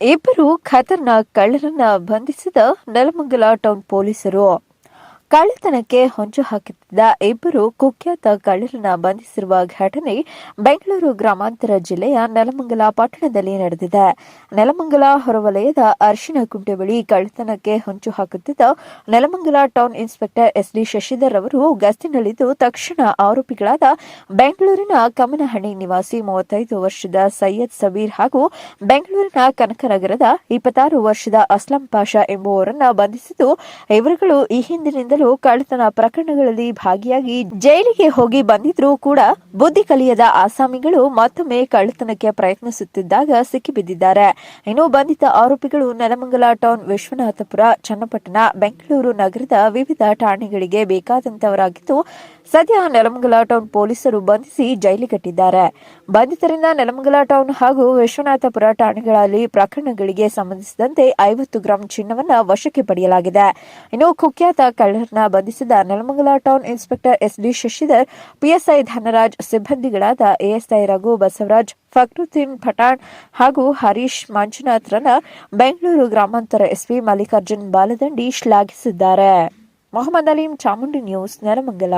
ಇಬ್ಬರು ಖತರ್ನಾಕ್ ಕಳ್ಳರನ್ನ ಬಂಧಿಸಿದ ನೆಲಮಂಗಲ ಟೌನ್ ಪೊಲೀಸರು ಕಳ್ಳತನಕ್ಕೆ ಹೊಂಚು ಹಾಕುತ್ತಿದ್ದ ಇಬ್ಬರು ಕುಖ್ಯಾತ ಕಳ್ಳರನ್ನ ಬಂಧಿಸಿರುವ ಘಟನೆ ಬೆಂಗಳೂರು ಗ್ರಾಮಾಂತರ ಜಿಲ್ಲೆಯ ನೆಲಮಂಗಲ ಪಟ್ಟಣದಲ್ಲಿ ನಡೆದಿದೆ. ನೆಲಮಂಗಲ ಹೊರವಲಯದ ಅರಿಶಿನಕುಂಟೆ ಬಳಿ ಕಳ್ಳತನಕ್ಕೆ ಹೊಂಚು ಹಾಕುತ್ತಿದ್ದ Nelamangala town inspector SD Shashidhar ಅವರು ಗಸ್ತಿನಲ್ಲಿದ್ದು ತಕ್ಷಣ ಆರೋಪಿಗಳಾದ ಬೆಂಗಳೂರಿನ ಕಮನಹಣಿ ನಿವಾಸಿ ಮೂವತ್ತೈದು ವರ್ಷದ ಸೈಯದ್ ಸಬೀರ್ ಹಾಗೂ ಬೆಂಗಳೂರಿನ ಕನಕನಗರದ ಇಪ್ಪತ್ತಾರು ವರ್ಷದ ಅಸ್ಲಂ ಪಾಷಾ ಎಂಬುವರನ್ನ ಬಂಧಿಸಿದ್ದು, ಇವರುಗಳು ಈ ಹಿಂದಿನಿಂದಲೂ ಕಳ್ಳತನ ಪ್ರಕರಣಗಳಲ್ಲಿ ಭಾಗಿಯಾಗಿ ಜೈಲಿಗೆ ಹೋಗಿ ಬಂದಿದ್ರೂ ಕೂಡ ಬುದ್ಧಿ ಕಲಿಯದ ಆಸಾಮಿಗಳು ಮತ್ತೊಮ್ಮೆ ಕಳ್ಳತನಕ್ಕೆ ಪ್ರಯತ್ನಿಸುತ್ತಿದ್ದಾಗ ಸಿಕ್ಕಿಬಿದ್ದಿದ್ದಾರೆ. ಇನ್ನು ಬಂಧಿತ ಆರೋಪಿಗಳು ನೆಲಮಂಗಲ ಟೌನ್ ವಿಶ್ವನಾಥಪುರ, ಚನ್ನಪಟ್ಟಣ, ಬೆಂಗಳೂರು ನಗರದ ವಿವಿಧ ಠಾಣೆಗಳಿಗೆ ಬೇಕಾದಂತವರಾಗಿದ್ದು, ಸದ್ಯ ನೆಲಮಂಗಲ ಟೌನ್ ಪೊಲೀಸರು ಬಂಧಿಸಿ ಜೈಲಿಗಟ್ಟಿದ್ದಾರೆ. ಬಂಧಿತರಿಂದ ನೆಲಮಂಗಲ ಟೌನ್ ಹಾಗೂ ವಿಶ್ವನಾಥಪುರ ಠಾಣೆಗಳಲ್ಲಿ ಪ್ರಕರಣಗಳಿಗೆ ಸಂಬಂಧಿಸಿದಂತೆ ಐವತ್ತು ಗ್ರಾಂ ಚಿನ್ನವನ್ನು ವಶಕ್ಕೆ ಪಡೆಯಲಾಗಿದೆ. ಇನ್ನು ಕುಖ್ಯಾತ ಕಳ್ಳರನ್ನ ಬಂಧಿಸಿದ Nelamangala town inspector SD Shashidhar, PSI Dhanaraj, ಸಿಬ್ಬಂದಿಗಳಾದ ASI Raghu Basavaraj, Fakruddin Pathan ಹಾಗೂ ಹರೀಶ್ ಮಂಜುನಾಥ್ರನ್ನ ಬೆಂಗಳೂರು ಗ್ರಾಮಾಂತರ ಎಸ್ಪಿ ಮಲ್ಲಿಕಾರ್ಜುನ್ ಬಾಲದಂಡಿ ಶ್ಲಾಘಿಸಿದ್ದಾರೆ. ಮೊಹಮ್ಮದ್ ಅಲೀಂ ಚಾಮುಂಡಿ ನ್ಯೂಸ್, ನೆಲಮಂಗಲ.